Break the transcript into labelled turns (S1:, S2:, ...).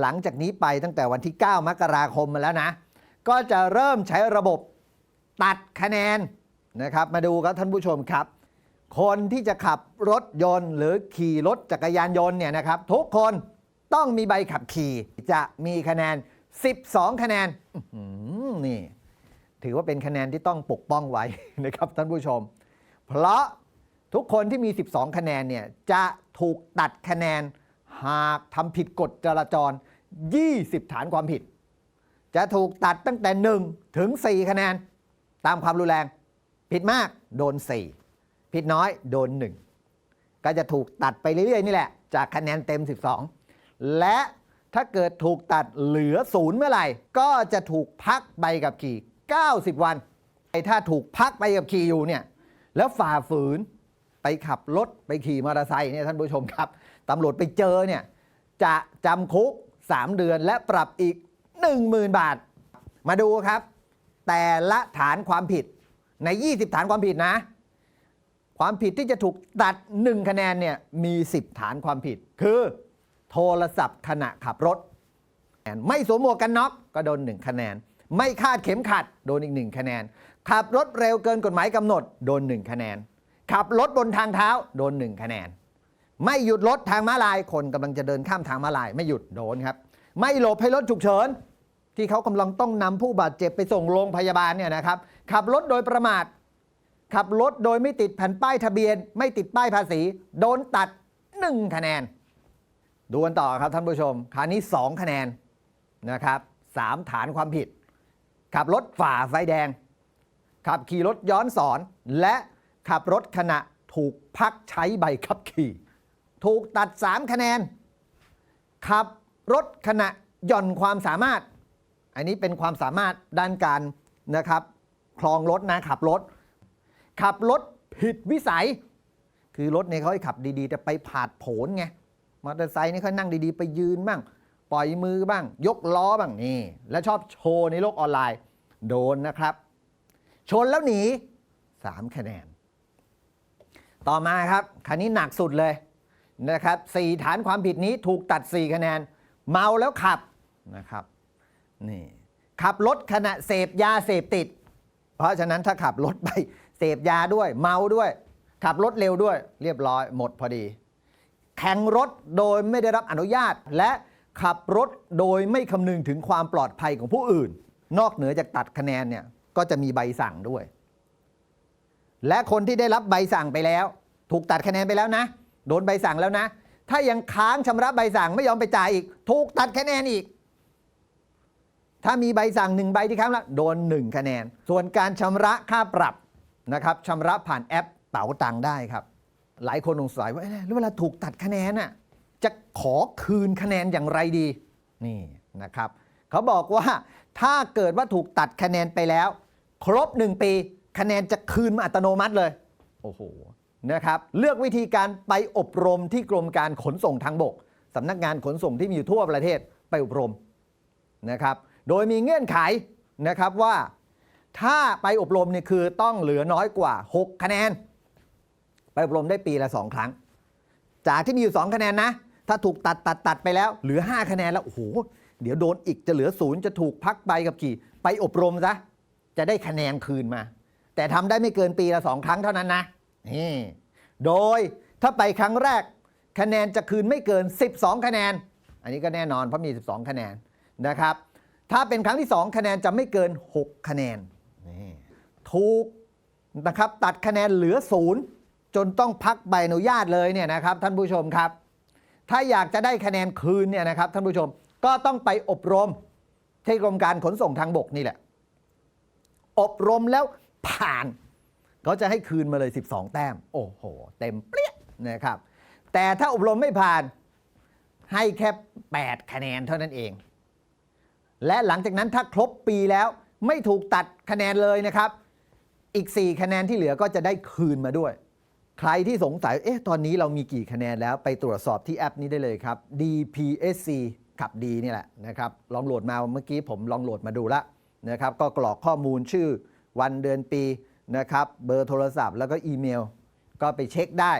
S1: หลังจากนี้ไปตั้งแต่วันที่ 9 มกราคมมาแล้วนะ ก็จะเริ่มใช้ระบบตัดคะแนนนะครับ มาดูครับท่านผู้ชมครับ คนที่จะขับรถยนต์ หรือขี่รถจักรยานยนต์เนี่ยนะครับ ทุกคนต้องมีใบขับขี่จะมีคะแนน 12 คะแนนนี่ ถือว่าเป็นคะแนนที่ต้องปกป้องไว้นะครับท่านผู้ชม เพราะทุกคนที่มี 12 คะแนนเนี่ยจะถูกตัดคะแนน หากทำผิดกฎจราจร 20 ฐานความผิด จะถูกตัดตั้งแต่ 1 ถึง 4 คะแนน ตามความรุนแรง ผิดมากโดน 4 ผิดน้อยโดน 1 ก็จะถูกตัดไปเรื่อยๆ นี่แหละ จากคะแนนเต็ม 12 และถ้าเกิดถูกตัดเหลือศูนย์เมื่อไหร่ ก็จะถูกพักใบกับขี่ 90 วันไอ้ถ้าถูกพักใบกับขี่อยู่เนี่ยแล้วฝ่าฝืน ไปขับรถไปขี่มอเตอร์ไซค์เนี่ยท่านผู้ชมครับตำรวจไปเจอเนี่ยจะจำคุก 3 เดือนและปรับอีก 10,000 บาท มาดูครับ แต่ละฐานความผิดใน 20 ฐานความผิดนะ ความผิดที่จะถูกตัด 1 คะแนนเนี่ยมี 10 ฐานความผิด คือ โทรศัพท์ขณะขับรถ ไม่สวมหมวกกันน็อกก็โดน 1 คะแนน ไม่คาดเข็มขัด โดนอีก 1 คะแนน ขับรถเร็วเกินกฎหมายกำหนด โดน 1 คะแนน ขับรถบนทางเท้าโดน 1 คะแนน ไม่หยุดรถทางม้าลายคนกำลังจะเดินข้ามทางม้าลาย ไม่หยุดโดนครับ ไม่หลบให้รถฉุกเฉิน ที่เขากำลังต้องนำผู้บาดเจ็บไปส่งโรงพยาบาลเนี่ยนะครับ ขับรถโดยประมาท ขับรถโดยไม่ติดแผ่นป้ายทะเบียน ไม่ติดป้ายภาษี โดนตัด 1 คะแนน ดูกันต่อครับท่านผู้ชมคราวนี้ 2 คะแนนนะครับสามฐานความผิด ขับรถฝ่าไฟแดง ขับขี่รถย้อนสอนและ ขับรถขณะถูกพักใช้ใบขับขี่ ถูกตัด 3 คะแนน ขับรถขณะหย่อนความสามารถ อันนี้เป็นความสามารถด้านการนะครับคลองรถนะขับรถ ขับรถผิดวิสัย คือรถเนี่ยเขาให้ขับดีๆ แต่ไปผาดโผนไงมอเตอร์ไซค์นี่เขานั่งดีๆ ไปยืนบ้าง ปล่อยมือบ้าง ยกล้อบ้างนี่ และชอบโชว์ในโลกออนไลน์ โดนนะครับ ชนแล้วหนี 3 คะแนน ต่อมาครับคันนี้หนักสุดเลยนะครับสี่ฐานความผิดนี้ถูกตัด 4 คะแนน เมาแล้วขับนะครับนี่ขับรถขณะเสพยาเสพติด เพราะฉะนั้นถ้าขับรถไปเสพยาด้วย เมาด้วย ขับรถเร็วด้วย เรียบร้อยหมดพอดี แข่งรถโดยไม่ได้รับอนุญาต และขับรถโดยไม่คำนึงถึงความปลอดภัยของผู้อื่น นอกเหนือจากตัดคะแนนเนี่ยก็จะมีใบสั่งด้วย และคนที่ได้รับใบสั่งไปแล้ว ถูกตัดคะแนนไปแล้วนะ โดนใบสั่งแล้วนะ ถ้ายังค้างชำระใบสั่งไม่ยอมไปจ่ายอีก ถูกตัดคะแนนอีก ถ้ามีใบสั่งหนึ่งใบที่ค้างแล้วโดน1คะแนน ส่วนการชำระค่าปรับนะครับชำระผ่านแอปเป๋าตังได้ครับ หลายคนสงสัยว่าเอ๊ะแล้วเวลาถูกตัดคะแนนน่ะจะขอคืนคะแนนอย่างไรดีนี่นะครับ เขาบอกว่าถ้าเกิดว่าถูกตัดคะแนนไปแล้ว ครบ 1 ปี คะแนนจะคืนมาอัตโนมัติเลย โอ้โหนะครับเลือกวิธีการไปอบรมที่กรมการขนส่งทางบกสำนักงานขนส่งที่มีอยู่ทั่วประเทศไปอบรมนะครับโดยมีเงื่อนไขนะครับว่าถ้าไปอบรมเนี่ยคือต้องเหลือน้อยกว่า 6 คะแนน ไปอบรมได้ปีละ 2 ครั้ง จากที่มีอยู่ 2 คะแนนนะ ถ้าถูกตัดตัดตัดไปแล้วเหลือ 5 คะแนนแล้ว โอ้โห เดี๋ยวโดนอีกจะเหลือศูนย์จะถูกพักใบกับขี่ ไปอบรมซะ จะได้คะแนนคืนมา แต่ทำได้ไม่เกินปีละ2ครั้งเท่านั้นนะนี่โดยถ้าไปครั้งแรกคะแนนจะคืนไม่เกิน 12 คะแนน อันนี้ก็แน่นอนเพราะมี 12 คะแนนนะครับ ถ้าเป็นครั้งที่ 2 คะแนนจะไม่เกิน 6 คะแนนนี่ถูกนะครับตัดคะแนนเหลือศูนย์จนต้องพักใบอนุญาตเลยเนี่ยนะครับท่านผู้ชมครับ ถ้าอยากจะได้คะแนนคืนเนี่ยนะครับท่านผู้ชมก็ต้องไปอบรมที่กรมการขนส่งทางบกนี่แหละ อบรมแล้ว ผ่านเขาจะให้คืนมาเลย 12 แต้ม โอ้โห เต็มเปรี้ยนะครับ แต่ถ้าอบรมไม่ผ่านให้แค่ 8 คะแนนเท่านั้นเอง และหลังจากนั้นถ้าครบปีแล้วไม่ถูกตัดคะแนนเลยนะครับ อีก 4 คะแนนที่เหลือก็จะได้คืนมาด้วย ใครที่สงสัย เอ๊ะ ตอนนี้เรามีกี่คะแนนแล้วไปตรวจสอบที่แอปนี้ได้เลยครับ DPSC ขับดีนี่แหละนะครับ ลองโหลดมาเมื่อกี้ผมลองโหลดมาดูแล้วนะครับ ก็กรอกข้อมูลชื่อ วันเดือนปีนะครับเบอร์โทรศัพท์แล้วก็อีเมล ก็ไปเช็คได้